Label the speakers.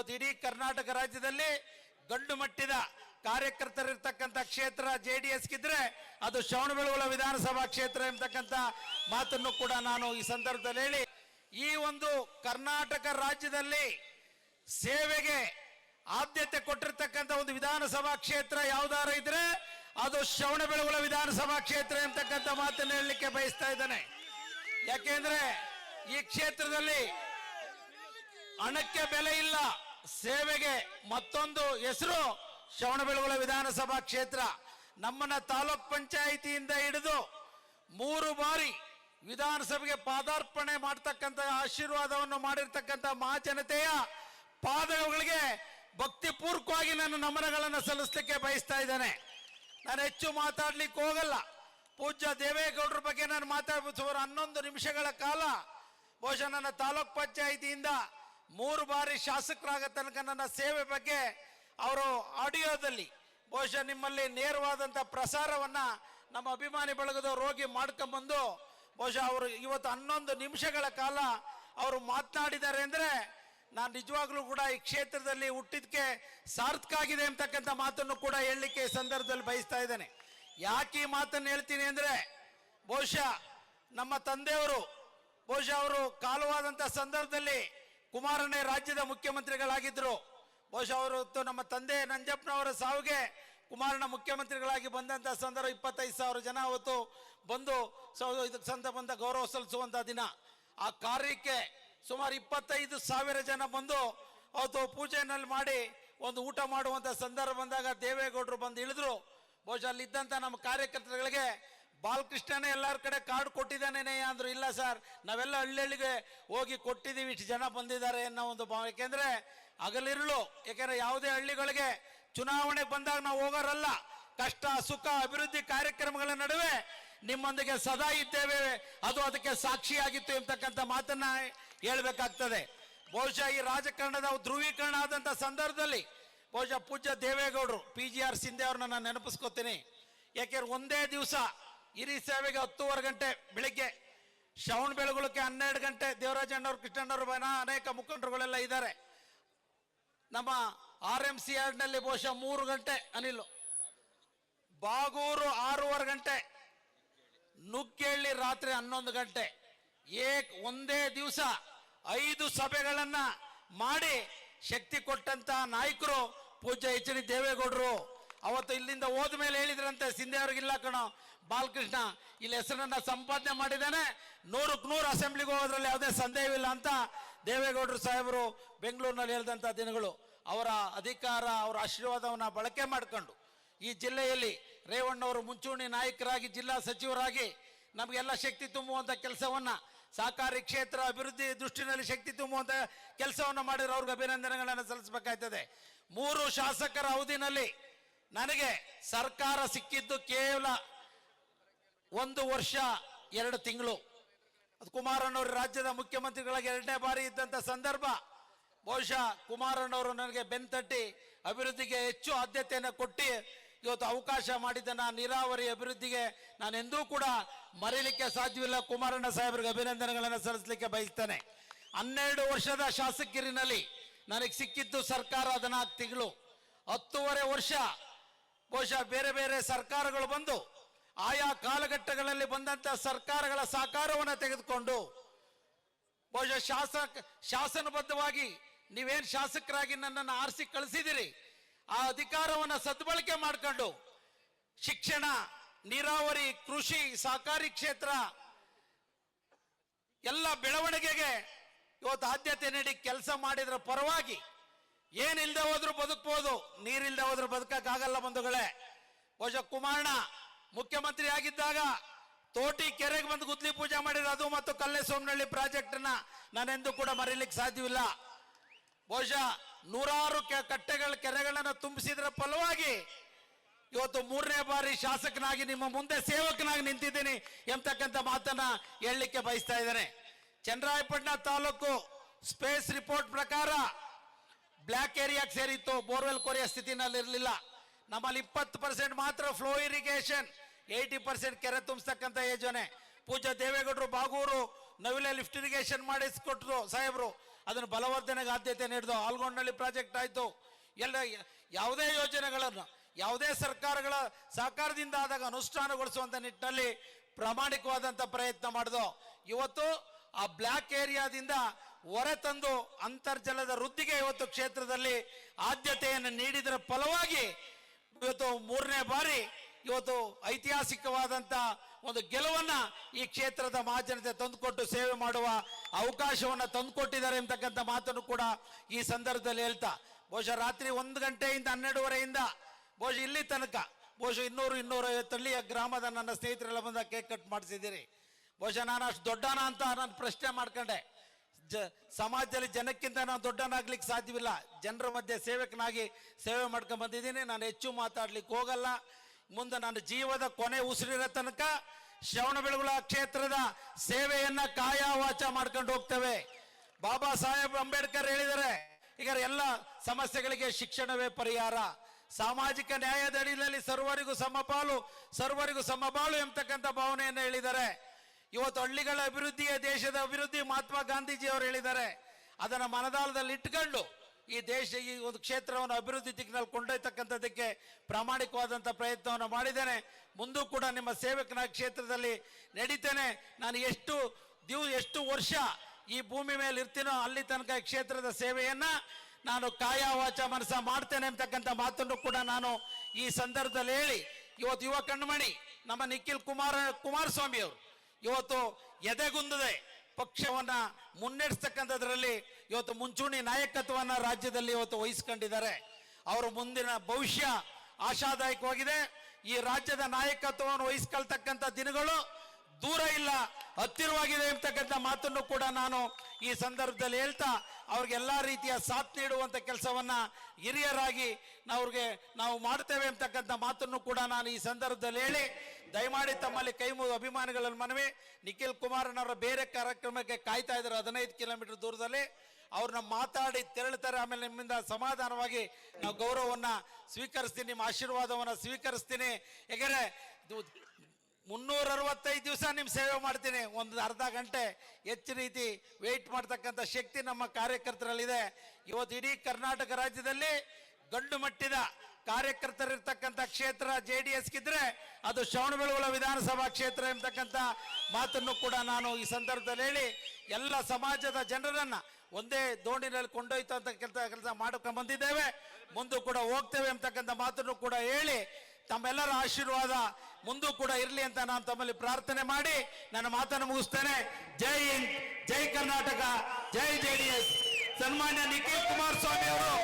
Speaker 1: ಇವತ್ತು ಇಡೀ ಕರ್ನಾಟಕ ರಾಜ್ಯದಲ್ಲಿ ಗಂಡು ಮಟ್ಟಿದ ಕಾರ್ಯಕರ್ತರಿರ್ತಕ್ಕಂಥ ಕ್ಷೇತ್ರ ಜೆ ಡಿ ಎಸ್ಗಿದ್ರೆ ಅದು ಶ್ರವಣಬೆಳಗೊಳ ವಿಧಾನಸಭಾ ಕ್ಷೇತ್ರ ಎಂಬತಕ್ಕಂಥ ಮಾತನ್ನು ಕೂಡ ನಾನು ಈ ಸಂದರ್ಭದಲ್ಲಿ ಹೇಳಿ, ಈ ಒಂದು ಕರ್ನಾಟಕ ರಾಜ್ಯದಲ್ಲಿ ಸೇವೆಗೆ ಆದ್ಯತೆ ಕೊಟ್ಟಿರ್ತಕ್ಕಂಥ ಒಂದು ವಿಧಾನಸಭಾ ಕ್ಷೇತ್ರ ಯಾವ್ದಾರ ಇದ್ರೆ ಅದು ಶ್ರವಣಬೆಳಗೊಳ ವಿಧಾನಸಭಾ ಕ್ಷೇತ್ರ ಎಂಬತಕ್ಕಂಥ ಮಾತನ್ನು ಹೇಳಲಿಕ್ಕೆ ಬಯಸ್ತಾ ಇದ್ದಾನೆ. ಯಾಕೆಂದ್ರೆ ಈ ಕ್ಷೇತ್ರದಲ್ಲಿ ಹಣಕ್ಕೆ ಬೆಲೆ ಇಲ್ಲ. ಸೇವೆಗೆ ಮತ್ತೊಂದು ಹೆಸರು ಶ್ರವಣಬೆಳಗೊಳ ವಿಧಾನಸಭಾ ಕ್ಷೇತ್ರ. ನಮ್ಮನ್ನ ತಾಲೂಕ್ ಪಂಚಾಯಿತಿಯಿಂದ ಹಿಡಿದು ಮೂರು ಬಾರಿ ವಿಧಾನಸಭೆಗೆ ಪಾದಾರ್ಪಣೆ ಮಾಡ್ತಕ್ಕಂಥ ಆಶೀರ್ವಾದವನ್ನು ಮಾಡಿರ್ತಕ್ಕಂಥ ಮಹಾಜನತೆಯ ಪಾದಗಳಿಗೆ ಭಕ್ತಿಪೂರ್ವಕವಾಗಿ ನಾನು ನಮನಗಳನ್ನು ಸಲ್ಲಿಸಲಿಕ್ಕೆ ಬಯಸ್ತಾ ಇದ್ದೇನೆ. ನಾನು ಹೆಚ್ಚು ಮಾತಾಡ್ಲಿಕ್ಕೆ ಹೋಗಲ್ಲ. ಪೂಜ್ಯ ದೇವೇಗೌಡರ ಬಗ್ಗೆ ನಾನು ಮಾತಾಡ್ಬೋದು. ಸುಮಾರು ಹನ್ನೊಂದು ನಿಮಿಷಗಳ ಕಾಲ ಬಹುಶಃ ನನ್ನ ತಾಲೂಕ್ ಪಂಚಾಯಿತಿಯಿಂದ ಮೂರು ಬಾರಿ ಶಾಸಕರಾಗ ತನಕ ನನ್ನ ಸೇವೆ ಬಗ್ಗೆ ಅವರು ಆಡಿಯೋದಲ್ಲಿ ಬಹುಶಃ ನಿಮ್ಮಲ್ಲಿ ನೇರವಾದಂಥ ಪ್ರಸಾರವನ್ನ ನಮ್ಮ ಅಭಿಮಾನಿ ಬಳಗದ ರೋಗಿ ಮಾಡ್ಕೊಂಬಂದು ಬಹುಶಃ ಅವರು ಇವತ್ತು ಹನ್ನೊಂದು ನಿಮಿಷಗಳ ಕಾಲ ಅವರು ಮಾತನಾಡಿದ್ದಾರೆ ಅಂದರೆ ನಾನು ನಿಜವಾಗ್ಲೂ ಕೂಡ ಈ ಕ್ಷೇತ್ರದಲ್ಲಿ ಹುಟ್ಟಿದ್ಕೆ ಸಾರ್ಥಕ ಆಗಿದೆ ಅಂತಕ್ಕಂಥ ಮಾತನ್ನು ಕೂಡ ಹೇಳಲಿಕ್ಕೆ ಸಂದರ್ಭದಲ್ಲಿ ಬಯಸ್ತಾ ಇದ್ದೇನೆ. ಯಾಕೆ ಈ ಮಾತನ್ನು ಹೇಳ್ತೀನಿ ಅಂದರೆ ಬಹುಶಃ ನಮ್ಮ ತಂದೆಯವರು, ಬಹುಶಃ ಅವರು ಕಾಲವಾದಂಥ ಸಂದರ್ಭದಲ್ಲಿ ಕುಮಾರನೇ ರಾಜ್ಯದ ಮುಖ್ಯಮಂತ್ರಿಗಳಾಗಿದ್ದರು ಬಹುಶಃ ಅವರು ನಮ್ಮ ತಂದೆ ನಂಜಪ್ಪನವರ ಸಾವಿಗೆ ಕುಮಾರನ ಮುಖ್ಯಮಂತ್ರಿಗಳಾಗಿ ಬಂದಂಥ ಸಂದರ್ಭ ಇಪ್ಪತ್ತೈದು ಸಾವಿರ ಜನ ಅವತ್ತು ಬಂದು ಇದಕ್ಕೆ ಸಂದ ಬಂದ ಗೌರವ ಸಲ್ಲಿಸುವಂಥ ದಿನ. ಆ ಕಾರ್ಯಕ್ಕೆ ಸುಮಾರು ಇಪ್ಪತ್ತೈದು ಸಾವಿರ ಜನ ಬಂದು ಅವತ್ತು ಪೂಜೆನಲ್ಲಿ ಮಾಡಿ ಒಂದು ಊಟ ಮಾಡುವಂಥ ಸಂದರ್ಭ ಬಂದಾಗ ದೇವೇಗೌಡರು ಬಂದು ಇಳಿದ್ರು. ಬಹುಶಃ ಅಲ್ಲಿದ್ದಂಥ ನಮ್ಮ ಕಾರ್ಯಕರ್ತರುಗಳಿಗೆ ಬಾಲಕೃಷ್ಣನೇ ಎಲ್ಲರ ಕಡೆ ಕಾರ್ಡ್ ಕೊಟ್ಟಿದ್ದಾನೇನೆ ಅಂದ್ರು, ಇಲ್ಲ ಸರ್, ನಾವೆಲ್ಲ ಹಳ್ಳಿಗೆ ಹೋಗಿ ಕೊಟ್ಟಿದ್ದೀವಿ, ಇಷ್ಟು ಜನ ಬಂದಿದ್ದಾರೆ ಅನ್ನೋ ಒಂದು ಭಾವ. ಯಾಕೆಂದ್ರೆ ಹಗಲಿರುಳು, ಏಕೆಂದರೆ ಯಾವುದೇ ಹಳ್ಳಿಗಳಿಗೆ ಚುನಾವಣೆ ಬಂದಾಗ ನಾವು ಹೋಗೋರಲ್ಲ. ಕಷ್ಟ, ಸುಖ, ಅಭಿವೃದ್ಧಿ ಕಾರ್ಯಕ್ರಮಗಳ ನಡುವೆ ನಿಮ್ಮೊಂದಿಗೆ ಸದಾ ಇದ್ದೇವೆ. ಅದು ಅದಕ್ಕೆ ಸಾಕ್ಷಿಯಾಗಿತ್ತು ಎಂಬತಕ್ಕಂಥ ಮಾತನ್ನ ಹೇಳಬೇಕಾಗ್ತದೆ. ಬಹುಶಃ ಈ ರಾಜಕಾರಣದ ಧ್ರುವೀಕರಣ ಆದಂಥ ಸಂದರ್ಭದಲ್ಲಿ ಬಹುಶಃ ಪೂಜ್ಯ ದೇವೇಗೌಡರು, ಪಿ ಜಿ ಆರ್ ಸಿಂಧೆ ಅವ್ರನ್ನ ನಾನು ನೆನಪಿಸ್ಕೋತೀನಿ. ಯಾಕೆಂದ್ರೆ ಒಂದೇ ದಿವಸ ಹಿರಿ ಸೇವೆಗೆ ಹತ್ತೂವರೆ ಗಂಟೆ ಬೆಳಿಗ್ಗೆ. ಶ್ರವಣ ಬೆಳಗುಳಕ್ಕೆ ಹನ್ನೆರಡು ಗಂಟೆ ದೇವರಾಜಣ್ಣವ್ರು ಕೃಷ್ಣಣ್ಣವ್ರು ಬನ ಅನೇಕ ಮುಖಂಡರುಗಳೆಲ್ಲ ಇದ್ದಾರೆ. ನಮ್ಮ ಆರ್ ಎಂ ಸಿ ನಲ್ಲಿ ಬಹುಶಃ ಮೂರು ಗಂಟೆ ಅನಿಲ್. ಬಾಗೂರು ಆರೂವರೆ ಗಂಟೆ. ನುಗ್ಗೇಳಿ ರಾತ್ರಿ ಹನ್ನೊಂದು ಗಂಟೆ. ಏಕ್ ಒಂದೇ ದಿವಸ ಐದು ಸಭೆಗಳನ್ನ ಮಾಡಿ ಶಕ್ತಿ ಕೊಟ್ಟಂತ ನಾಯಕರು ಪೂಜ್ಯ ಎಚ್ ಡಿ ದೇವೇಗೌಡರು. ಅವತ್ತು ಇಲ್ಲಿಂದ ಹೋದ ಮೇಲೆ ಹೇಳಿದ್ರಂತೆ, ಸಿಂಧೆ ಅವ್ರಿಗಿಲ್ಲ ಕಣೋ. ಬಾಲಕೃಷ್ಣ ಇಲ್ಲಿ ಹೆಸರನ್ನ ಸಂಪಾದನೆ ಮಾಡಿದ್ದಾನೆ. ನೂರಕ್ಕೆ ನೂರು ಅಸೆಂಬ್ಲಿಗೆ ಹೋಗೋದ್ರಲ್ಲಿ ಯಾವುದೇ ಸಂದೇಹವಿಲ್ಲ ಅಂತ ದೇವೇಗೌಡರು ಸಾಹೇಬರು ಬೆಂಗಳೂರಿನಲ್ಲಿ ಹೇಳಿದಂಥ ದಿನಗಳು. ಅವರ ಅಧಿಕಾರ, ಅವರ ಆಶೀರ್ವಾದವನ್ನು ಬಳಕೆ ಮಾಡಿಕೊಂಡು ಈ ಜಿಲ್ಲೆಯಲ್ಲಿ ರೇವಣ್ಣವರು ಮುಂಚೂಣಿ ನಾಯಕರಾಗಿ, ಜಿಲ್ಲಾ ಸಚಿವರಾಗಿ ನಮಗೆಲ್ಲ ಶಕ್ತಿ ತುಂಬುವಂಥ ಕೆಲಸವನ್ನ ಸಹಕಾರಿ ಕ್ಷೇತ್ರ ಅಭಿವೃದ್ಧಿ ದೃಷ್ಟಿನಲ್ಲಿ ಶಕ್ತಿ ತುಂಬುವಂಥ ಕೆಲಸವನ್ನು ಮಾಡಿರೋ ಅವ್ರಿಗೆ ಅಭಿನಂದನೆಗಳನ್ನು ಸಲ್ಲಿಸಬೇಕಾಯ್ತದೆ. ಮೂರು ಶಾಸಕರ ಅವಧಿನಲ್ಲಿ ನನಗೆ ಸರ್ಕಾರ ಸಿಕ್ಕಿದ್ದು ಕೇವಲ ಒಂದು ವರ್ಷ, ಎರಡು ತಿಂಗಳು. ಅದು ಕುಮಾರಣ್ಣವರು ರಾಜ್ಯದ ಮುಖ್ಯಮಂತ್ರಿಗಳಾಗಿ ಎರಡನೇ ಬಾರಿ ಇದ್ದಂಥ ಸಂದರ್ಭ. ಬಹುಶಃ ಕುಮಾರಣ್ಣವರು ನನಗೆ ಬೆನ್ತಟ್ಟಿ, ಅಭಿವೃದ್ಧಿಗೆ ಹೆಚ್ಚು ಆದ್ಯತೆಯನ್ನು ಕೊಟ್ಟು ಇವತ್ತು ಅವಕಾಶ ಮಾಡಿದ್ದನ್ನ ನೀರಾವರಿ ಅಭಿವೃದ್ಧಿಗೆ ನಾನು ಎಂದೂ ಕೂಡ ಮರೀಲಿಕ್ಕೆ ಸಾಧ್ಯವಿಲ್ಲ. ಕುಮಾರಣ್ಣ ಸಾಹೇಬರಿಗೆ ಅಭಿನಂದನೆಗಳನ್ನು ಸಲ್ಲಿಸಲಿಕ್ಕೆ ಬಯಸ್ತೇನೆ. ಹನ್ನೆರಡು ವರ್ಷದ ಶಾಸಕಿರಿನಲ್ಲಿ ನನಗೆ ಸಿಕ್ಕಿದ್ದು ಸರ್ಕಾರ ಹದಿನಾಲ್ಕು ತಿಂಗಳು. ಹತ್ತೂವರೆ ವರ್ಷ, ಬಹುಶಃ ಬೇರೆ ಬೇರೆ ಸರ್ಕಾರಗಳು ಬಂದು ಆಯಾ ಕಾಲಘಟ್ಟಗಳಲ್ಲಿ ಬಂದಂತ ಸರ್ಕಾರಗಳ ಸಹಕಾರವನ್ನು ತೆಗೆದುಕೊಂಡು ಬಹುಶಃ ಶಾಸಕ, ಶಾಸನಬದ್ಧವಾಗಿ ನೀವೇನು ಶಾಸಕರಾಗಿ ನನ್ನನ್ನು ಆರಿಸಿ ಕಳಿಸಿದಿರಿ, ಆ ಅಧಿಕಾರವನ್ನು ಸದ್ಬಳಕೆ ಮಾಡಿಕೊಂಡು ಶಿಕ್ಷಣ, ನೀರಾವರಿ, ಕೃಷಿ ಸಹಕಾರಿ ಕ್ಷೇತ್ರ ಎಲ್ಲ ಬೆಳವಣಿಗೆಗೆ ಇವತ್ತು ಆದ್ಯತೆ ನೀಡಿ ಕೆಲಸ ಮಾಡಿದ್ರ ಪರವಾಗಿ ಏನಿಲ್ಲದೆ ಹೋದ್ರೂ ಬದುಕ್ಬೋದು ನೀರಿಲ್ಲದೆ ಹೋದ್ರೂ ಬದುಕಕ್ಕಾಗಲ್ಲ ಬಂಧುಗಳೇ. ಬಹುಶಃ ಕುಮಾರಣ್ಣ ಮುಖ್ಯಮಂತ್ರಿ ಆಗಿದ್ದಾಗ ತೋಟಿ ಕೆರೆಗೆ ಬಂದು ಗುದ್ಲಿ ಪೂಜೆ ಮಾಡಿದ್ರು ಅದು ಮತ್ತು ಕಲ್ಲೆ ಸೋಮನಹಳ್ಳಿ ಪ್ರಾಜೆಕ್ಟ್ನ ನಾನೆಂದು ಕೂಡ ಮರೀಲಿಕ್ಕೆ ಸಾಧ್ಯವಿಲ್ಲ. ಬಹುಶಃ ನೂರಾರು ಕಟ್ಟೆಗಳ ಕೆರೆಗಳನ್ನು ತುಂಬಿಸಿದ್ರ ಫಲವಾಗಿ ಇವತ್ತು ಮೂರನೇ ಬಾರಿ ಶಾಸಕನಾಗಿ ನಿಮ್ಮ ಮುಂದೆ ಸೇವಕನಾಗಿ ನಿಂತಿದ್ದೀನಿ ಎಂಬತಕ್ಕಂಥ ಮಾತನ್ನ ಹೇಳಲಿಕ್ಕೆ ಬಯಸ್ತಾ ಇದ್ದೇನೆ. ಚನ್ನರಾಯಪಟ್ಟಣ ತಾಲೂಕು ಸ್ಪೇಸ್ ರಿಪೋರ್ಟ್ ಪ್ರಕಾರ ಬ್ಲ್ಯಾಕ್ ಏರಿಯಾಗೆ ಸೇರಿತ್ತು, ಬೋರ್ವೆಲ್ ಕೊರೆಯ ಸ್ಥಿತಿನಲ್ಲಿ ಇರಲಿಲ್ಲ ನಮ್ಮಲ್ಲಿ ಇಪ್ಪತ್ತು ಪರ್ಸೆಂಟ್ ಮಾತ್ರ ಫ್ಲೋ ಇರಿಗೇಷನ್ ಏಯ್ಟಿ ಪರ್ಸೆಂಟ್ ಕೆರೆ ತುಂಬಿಸ್ತಕ್ಕಂಥ ಯೋಜನೆ. ಪೂಜಾ ದೇವೇಗೌಡರು ಬಾಗೂರು ನವಿಲೆ ಲಿಫ್ಟ್ ಇರಿಗೇಷನ್ ಮಾಡಿಸ್ಕೊಟ್ರು ಸಾಹೇಬ್ರು. ಅದನ್ನು ಬಲವರ್ಧನೆಗೆ ಆದ್ಯತೆ ನೀಡಿದ್ರು ಆಲ್ಗೊಂಡಳ್ಳಿ ಪ್ರಾಜೆಕ್ಟ್ ಆಯಿತು. ಎಲ್ಲ ಯಾವುದೇ ಯೋಜನೆಗಳನ್ನು, ಯಾವುದೇ ಸರ್ಕಾರಗಳ ಸಹಕಾರದಿಂದ ಆದಾಗ ಅನುಷ್ಠಾನಗೊಳಿಸುವಂತ ನಿಟ್ಟಿನಲ್ಲಿ ಪ್ರಾಮಾಣಿಕವಾದಂಥ ಪ್ರಯತ್ನ ಮಾಡಿದೋ. ಇವತ್ತು ಆ ಬ್ಲ್ಯಾಕ್ ಏರಿಯಾದಿಂದ ಹೊರ ತಂದು ಅಂತರ್ಜಲದ ವೃದ್ಧಿಗೆ ಇವತ್ತು ಕ್ಷೇತ್ರದಲ್ಲಿ ಆದ್ಯತೆಯನ್ನು ನೀಡಿದರ ಫಲವಾಗಿ ಇವತ್ತು ಮೂರನೇ ಬಾರಿ ಇವತ್ತು ಐತಿಹಾಸಿಕವಾದಂತ ಒಂದು ಗೆಲುವನ್ನ ಈ ಕ್ಷೇತ್ರದ ಮಹಾಜನತೆ ತಂದುಕೊಟ್ಟು ಸೇವೆ ಮಾಡುವ ಅವಕಾಶವನ್ನ ತಂದುಕೊಟ್ಟಿದ್ದಾರೆ ಎಂತಕ್ಕಂಥ ಮಾತನ್ನು ಕೂಡ ಈ ಸಂದರ್ಭದಲ್ಲಿ ಹೇಳ್ತಾ. ಬಹುಶಃ ರಾತ್ರಿ ಒಂದು ಗಂಟೆಯಿಂದ ಹನ್ನೆರಡುವರೆಯಿಂದ ಬಹುಶಃ ಇಲ್ಲಿ ತನಕ, ಬಹುಶಃ ಇನ್ನೂರು ಇನ್ನೂರ ಐವತ್ತಳ್ಳಿಯ ಗ್ರಾಮದ ನನ್ನ ಸ್ನೇಹಿತರೆಲ್ಲ ಬಂದ ಕೇಕ್ ಕಟ್ ಮಾಡಿಸಿದ್ದೀರಿ ಬಹುಶಃ ನಾನು ಅಷ್ಟು ದೊಡ್ಡನ ಅಂತ ನಾನು ಪ್ರಶ್ನೆ ಮಾಡ್ಕೊಂಡೆ. ಜ ಸಮಾಜದಲ್ಲಿ ಜನಕ್ಕಿಂತ ನಾನು ದೊಡ್ಡನಾಗ್ಲಿಕ್ಕೆ ಸಾಧ್ಯವಿಲ್ಲ. ಜನರ ಮಧ್ಯೆ ಸೇವಕನಾಗಿ ಸೇವೆ ಮಾಡ್ಕೊಂಡು ಬಂದಿದ್ದೀನಿ. ನಾನು ಹೆಚ್ಚು ಮಾತಾಡ್ಲಿಕ್ಕೆ ಹೋಗಲ್ಲ. ಮುಂದೆ ನನ್ನ ಜೀವದ ಕೊನೆ ಉಸಿರಿರೋ ತನಕ ಶ್ರವಣಬೆಳಗೊಳ ಕ್ಷೇತ್ರದ ಸೇವೆಯನ್ನ ಕಾಯ ವಾಚ ಮಾಡ್ಕೊಂಡು ಹೋಗ್ತೇವೆ. ಬಾಬಾ ಸಾಹೇಬ್ ಅಂಬೇಡ್ಕರ್ ಹೇಳಿದರೆ, ಈಗ ಎಲ್ಲ ಸಮಸ್ಯೆಗಳಿಗೆ ಶಿಕ್ಷಣವೇ ಪರಿಹಾರ. ಸಾಮಾಜಿಕ ನ್ಯಾಯದ ಅಡಿಯಲ್ಲಿ ಸರ್ವರಿಗೂ ಸಮಪಾಲು ಸರ್ವರಿಗೂ ಸಮಬಾಳು ಎಂಬತಕ್ಕಂಥ ಭಾವನೆಯನ್ನು ಹೇಳಿದ್ದಾರೆ ಇವತ್ತು ಹಳ್ಳಿಗಳ ಅಭಿವೃದ್ಧಿಯ ದೇಶದ ಅಭಿವೃದ್ಧಿ ಮಹಾತ್ಮ ಗಾಂಧೀಜಿ ಅವರು ಹೇಳಿದ್ದಾರೆ. ಅದನ್ನು ಮನದಾಳದಲ್ಲಿ ಇಟ್ಕೊಂಡು ಈ ದೇಶ ಈ ಒಂದು ಕ್ಷೇತ್ರವನ್ನು ಅಭಿವೃದ್ಧಿ ದಿಕ್ಕಿನಲ್ಲಿ ಕೊಂಡೊಯ್ತಕ್ಕಂಥದ್ದಕ್ಕೆ ಪ್ರಾಮಾಣಿಕವಾದಂಥ ಪ್ರಯತ್ನವನ್ನು ಮಾಡಿದ್ದೇನೆ. ಮುಂದೂ ಕೂಡ ನಿಮ್ಮ ಸೇವಕನ ಕ್ಷೇತ್ರದಲ್ಲಿ ನಡೀತೇನೆ. ನಾನು ಎಷ್ಟು ದಿವ್, ಎಷ್ಟು ವರ್ಷ ಈ ಭೂಮಿ ಮೇಲೆ ಇರ್ತೀನೋ ಅಲ್ಲಿ ತನಕ ಕ್ಷೇತ್ರದ ಸೇವೆಯನ್ನು ನಾನು ಕಾಯ ವಾಚ ಮನಸ ಮಾಡ್ತೇನೆ ಅಂತಕ್ಕಂಥ ಮಾತನ್ನು ಕೂಡ ನಾನು ಈ ಸಂದರ್ಭದಲ್ಲಿ ಹೇಳಿ. ಇವತ್ತು ಯುವ ಕಣ್ಮಣಿ, ನಮ್ಮ ನಿಖಿಲ್ ಕುಮಾರ ಕುಮಾರಸ್ವಾಮಿ ಅವರು ಇವತ್ತು ಎದೆಗುಂದದೆ ಪಕ್ಷವನ್ನ ಮುನ್ನಡೆಸ್ತಕ್ಕಂಥದ್ರಲ್ಲಿ ಇವತ್ತು ಮುಂಚೂಣಿ ನಾಯಕತ್ವವನ್ನ ರಾಜ್ಯದಲ್ಲಿ ಇವತ್ತು ವಹಿಸ್ಕೊಂಡಿದ್ದಾರೆ. ಅವರ ಮುಂದಿನ ಭವಿಷ್ಯ ಆಶಾದಾಯಕವಾಗಿದೆ. ಈ ರಾಜ್ಯದ ನಾಯಕತ್ವವನ್ನು ವಹಿಸ್ಕೊಳ್ತಕ್ಕಂಥ ದಿನಗಳು ದೂರ ಇಲ್ಲ, ಹತ್ತಿರವಾಗಿದೆ ಎಂಬತಕ್ಕಂಥ ಮಾತನ್ನು ಕೂಡ ನಾನು ಈ ಸಂದರ್ಭದಲ್ಲಿ ಹೇಳ್ತಾ, ಅವ್ರಿಗೆ ಎಲ್ಲಾ ರೀತಿಯ ಸಾಥ್ ನೀಡುವಂಥ ಕೆಲಸವನ್ನ ಹಿರಿಯರಾಗಿ ಅವ್ರಿಗೆ ನಾವು ಮಾಡ್ತೇವೆ ಎಂಬತಕ್ಕಂಥ ಮಾತನ್ನು ಕೂಡ ನಾನು ಈ ಸಂದರ್ಭದಲ್ಲಿ ಹೇಳಿ ದಯಮಾಡಿ ತಮ್ಮಲ್ಲಿ ಕೈ ಮುಗಿದು ಅಭಿಮಾನಿಗಳಲ್ಲಿ ಮನವಿ. ನಿಖಿಲ್ ಕುಮಾರನವರ ಬೇರೆ ಕಾರ್ಯಕ್ರಮಕ್ಕೆ ಕಾಯ್ತಾ ಇದ್ದಾರೆ ಹದಿನೈದು ಕಿಲೋಮೀಟರ್ ದೂರದಲ್ಲಿ. ಅವ್ರನ್ನ ಮಾತಾಡಿ ತೆರಳುತ್ತಾರೆ ಆಮೇಲೆ ನಿಮ್ಮಿಂದ ಸಮಾಧಾನವಾಗಿ ನಾವು ಗೌರವವನ್ನ ಸ್ವೀಕರಿಸ್ತೀನಿ, ನಿಮ್ಮ ಆಶೀರ್ವಾದವನ್ನ ಸ್ವೀಕರಿಸ್ತೀನಿ. ಯಾಕಂದ್ರೆ ಮುನ್ನೂರ ಅರವತ್ತೈದು ದಿವಸ ನಿಮ್ಮ ಸೇವೆ ಮಾಡ್ತೀನಿ. ಒಂದು ಅರ್ಧ ಗಂಟೆ ಹೆಚ್ಚು ರೀತಿ ವೆಯ್ಟ್ ಮಾಡ್ತಕ್ಕಂಥ ಶಕ್ತಿ ನಮ್ಮ ಕಾರ್ಯಕರ್ತರಲ್ಲಿದೆ. ಇವತ್ತು ಇಡೀ ಕರ್ನಾಟಕ ರಾಜ್ಯದಲ್ಲಿ ಗಂಡು ಮಟ್ಟಿದ ಕಾರ್ಯಕರ್ತರಿರ್ತಕ್ಕಂಥ ಕ್ಷೇತ್ರ ಜೆ ಡಿ ಎಸ್ಗಿದ್ರೆ ಅದು ಶ್ರವಣಬೆಳಗೊಳ ವಿಧಾನಸಭಾ ಕ್ಷೇತ್ರ ಎಂಬತಕ್ಕಂಥ ಮಾತನ್ನು ಕೂಡ ನಾನು ಈ ಸಂದರ್ಭದಲ್ಲಿ ಹೇಳಿ, ಎಲ್ಲ ಸಮಾಜದ ಜನರನ್ನು ಒಂದೇ ದೋಣಿನಲ್ಲಿ ಅಂತ ಕೆಲಸ ಕೆಲಸ ಮಾಡ್ಕೊಂಡು ಬಂದಿದ್ದೇವೆ. ಮುಂದೂ ಕೂಡ ಹೋಗ್ತೇವೆ ಎಂಬತಕ್ಕಂಥ ಮಾತನ್ನು ಕೂಡ ಹೇಳಿ, ತಮ್ಮೆಲ್ಲರ ಆಶೀರ್ವಾದ ಮುಂದೂ ಕೂಡ ಇರಲಿ ಅಂತ ನಾನು ತಮ್ಮಲ್ಲಿ ಪ್ರಾರ್ಥನೆ ಮಾಡಿ ನನ್ನ ಮಾತನ್ನು ಮುಗಿಸ್ತೇನೆ. ಜೈ ಹಿಂದ್, ಜೈ ಕರ್ನಾಟಕ, ಜೈ ಜೆ ಡಿ ಎಸ್. ಸನ್ಮಾನ್ಯ ನಿಖಿಲ್ ಕುಮಾರಸ್ವಾಮಿ ಅವರು